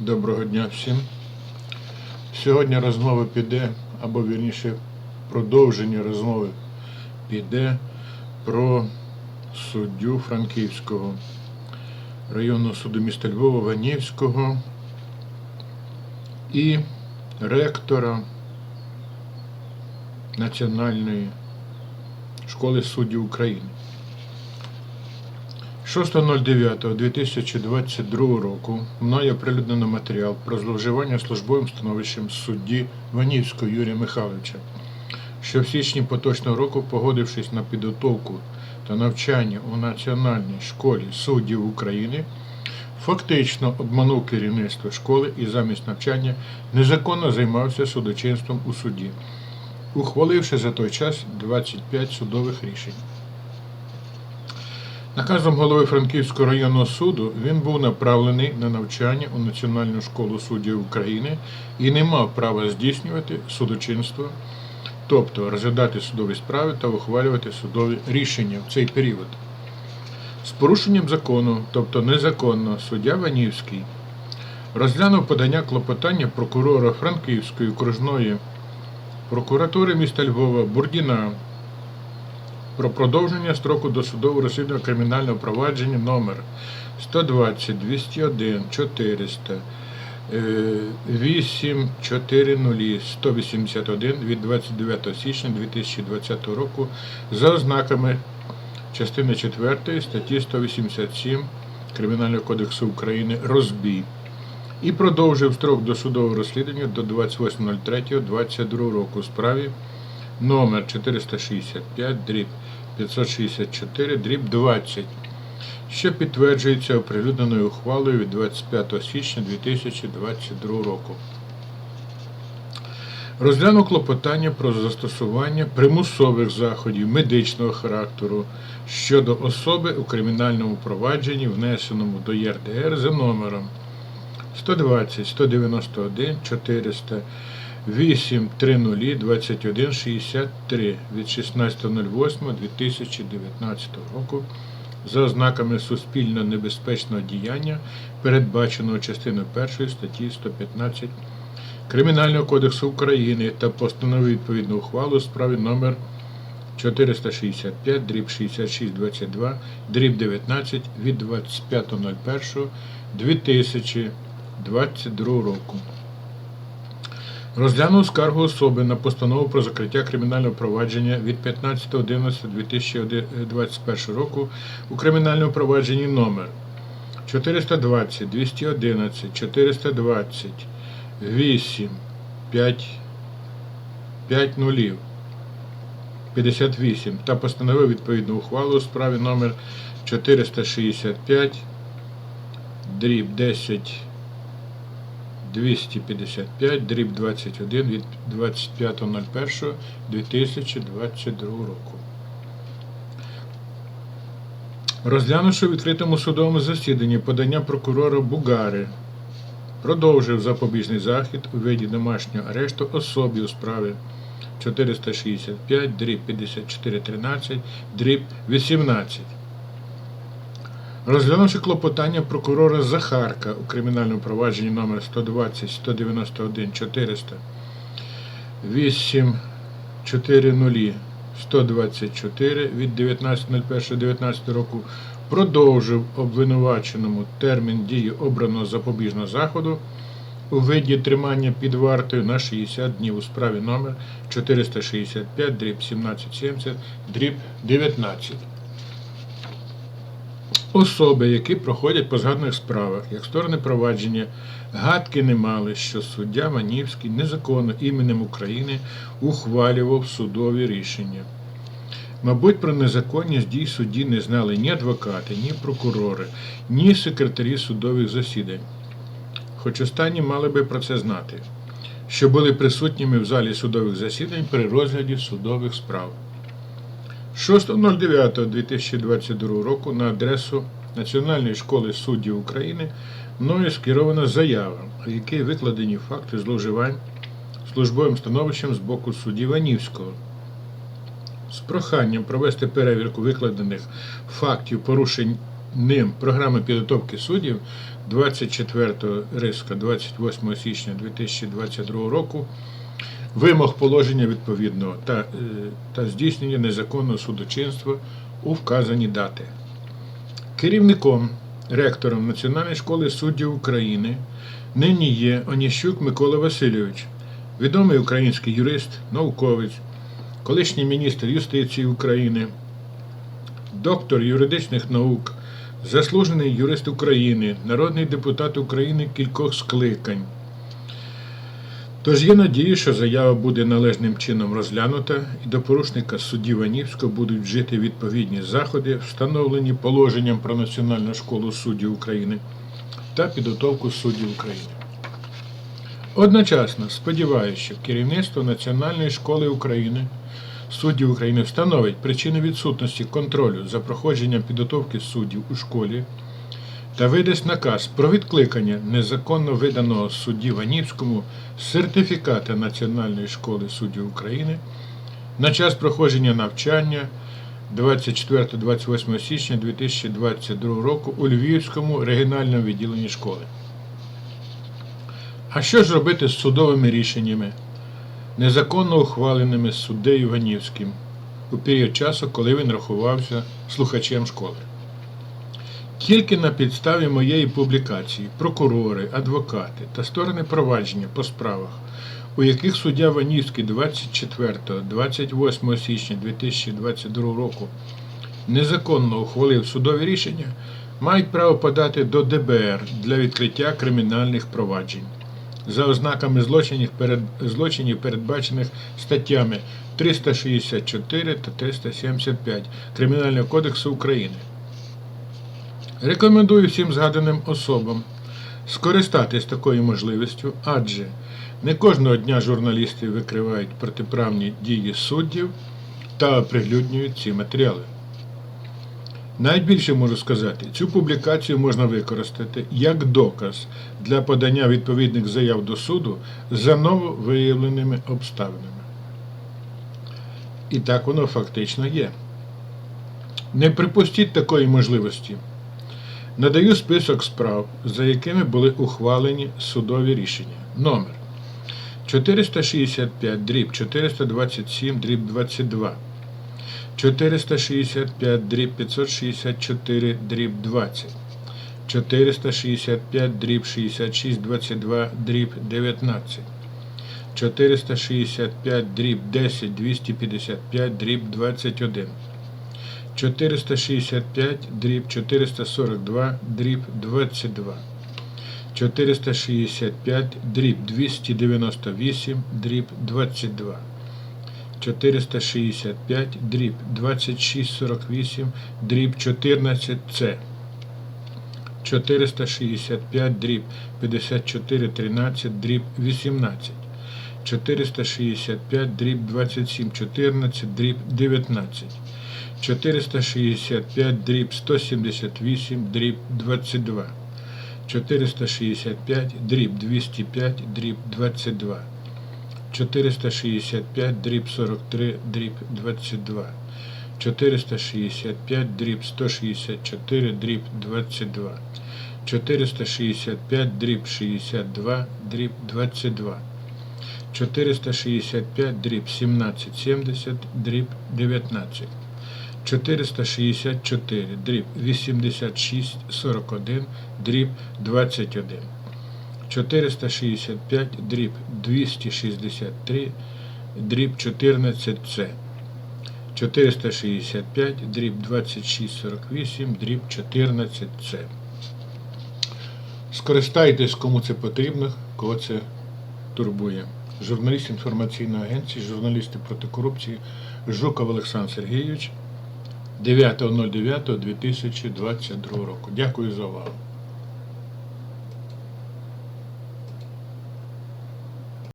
Доброго дня всім. Сьогодні розмова піде, або вірніше продовження розмови піде про суддю Франківського районного суду міста Львова Ванівського і ректора Національної школи суддів України. 6.09.2022 року мною оприлюднено матеріал про зловживання службовим становищем судді Ванівського Юрія Михайловича, що в січні поточного року, погодившись на підготовку та навчання у Національній школі суддів України, фактично обманув керівництво школи і замість навчання незаконно займався судочинством у суді, ухваливши за той час 25 судових рішень. Наказом голови Франківського районного суду він був направлений на навчання у Національну школу суддів України і не мав права здійснювати судочинство, тобто розглядати судові справи та ухвалювати судові рішення в цей період. З порушенням закону, тобто незаконно, суддя Ванівський розглянув подання клопотання прокурора Франківської окружної прокуратури міста Львова Бурдіна про продовження строку досудового розслідування кримінального провадження номер 120 201 400 е, 840 181 від 29 січня 2020 року за ознаками частини 4 статті 187 Кримінального кодексу України розбій і продовжив строк досудового розслідування до 28.03.2022 року у справі номер 465 дріб 564 дріб 20, що підтверджується оприлюдненою ухвалою від 25 січня 2022 року. Розглянув клопотання про застосування примусових заходів медичного характеру щодо особи у кримінальному провадженні, внесеному до ЄРДР за номером 120 191 400 830 21 63 від 16.08.2019 року за ознаками суспільно небезпечного діяння, передбаченого частиною 1 статті 115 Кримінального кодексу України та постановив відповідну ухвалу у справі номер 465 дріб 6622 дріб 19 від 25.01.2022 року. Розглянув скаргу особи на постанову про закриття кримінального провадження від 15.11.2021 року у кримінальному провадженні номер 420 211 420 8 5 5 нулів 58 та постановив відповідну ухвалу у справі номер 465 дріб 10 255 дріб 21 від 25.01.2022 року. Розглянувши в відкритому судовому засіданні подання прокурора Бугари, продовжив запобіжний захід у виді домашнього арешту особі у справі 465 дріб 5413 дріб 18. Розглянувши клопотання прокурора Захарка у кримінальному провадженні номер 120 191 400 8 40 124 від 19.01.19 року продовжив обвинуваченому термін дії обраного запобіжного заходу у виді тримання під вартою на 60 днів у справі номер 465 дріб 1770 дріб 19. Особи, які проходять по згаданих справах, як сторони провадження, гадки не мали, що суддя Манівський незаконно іменем України ухвалював судові рішення. Мабуть, про незаконність дій судді не знали ні адвокати, ні прокурори, ні секретарі судових засідань. Хоч останні мали би про це знати, що були присутніми в залі судових засідань при розгляді судових справ. 6.09.2022 року на адресу Національної школи суддів України мною скерована заява, в якій викладені факти зловживань службовим становищем з боку судді Ванівського. З проханням провести перевірку викладених фактів порушень ним програми підготовки суддів 24 риска 28 січня 2022 року вимог положення відповідного та, е, та здійснення незаконного судочинства у вказані дати. Керівником, ректором Національної школи суддів України нині є Оніщук Микола Васильович, відомий український юрист, науковець, колишній міністр юстиції України, доктор юридичних наук, заслужений юрист України, народний депутат України кількох скликань. Тож є надія, що заява буде належним чином розглянута і до порушника судді Ванівського будуть вжити відповідні заходи, встановлені положенням про Національну школу суддів України та підготовку суддів України. Одночасно сподіваюся, що керівництво Національної школи України суддів України встановить причини відсутності контролю за проходженням підготовки суддів у школі та видасть наказ про відкликання незаконно виданого судді Ванівському сертифіката Національної школи суддів України на час проходження навчання 24-28 січня 2022 року у Львівському регіональному відділенні школи. А що ж робити з судовими рішеннями, незаконно ухваленими суддею Ганівським у період часу, коли він рахувався слухачем школи? Тільки на підставі моєї публікації прокурори, адвокати та сторони провадження по справах, у яких суддя Ванівський 24-28 січня 2022 року незаконно ухвалив судові рішення, мають право подати до ДБР для відкриття кримінальних проваджень за ознаками злочинів, перед, злочинів передбачених статтями 364 та 375 Кримінального кодексу України. Рекомендую всім згаданим особам скористатись такою можливістю, адже не кожного дня журналісти викривають протиправні дії суддів та оприлюднюють ці матеріали. Навіть більше можу сказати, цю публікацію можна використати як доказ для подання відповідних заяв до суду за нововиявленими обставинами. І так воно фактично є. Не припустіть такої можливості. Надаю список справ, за якими були ухвалені судові рішення. Номер 465 дріб 427 дріб 22. 465 дріб 564 дріб 20. 465 дріб 66 22 дріб 19. 465 дріб 10 255 дріб 21. 465 дріб 442 дріб 22. 465 дріб 298 дріб 22. 465 дріб 2648 дріб 14 С. 465 дріб 5413 дріб 18. 465 дріб 2714 дріб 19. 465 дріб 178 дріб 22. 465 дріб 205 дріб 22. 465 дріб 43 дріб 22. 465 дріб 164 дріб 22. 465 дріб 62 дріб 22. 465 дріб 1770 дріб 19. 464 дріб 86 41 дріб 21. 465 дріб 263 дріб 14 С. 465 дріб 2648 дріб 14 С. Скористайтесь, кому це потрібно, кого це турбує. Журналіст інформаційної агенції, журналісти проти корупції Жуков Олександр Сергійович 9.09.2022 року. Дякую за увагу.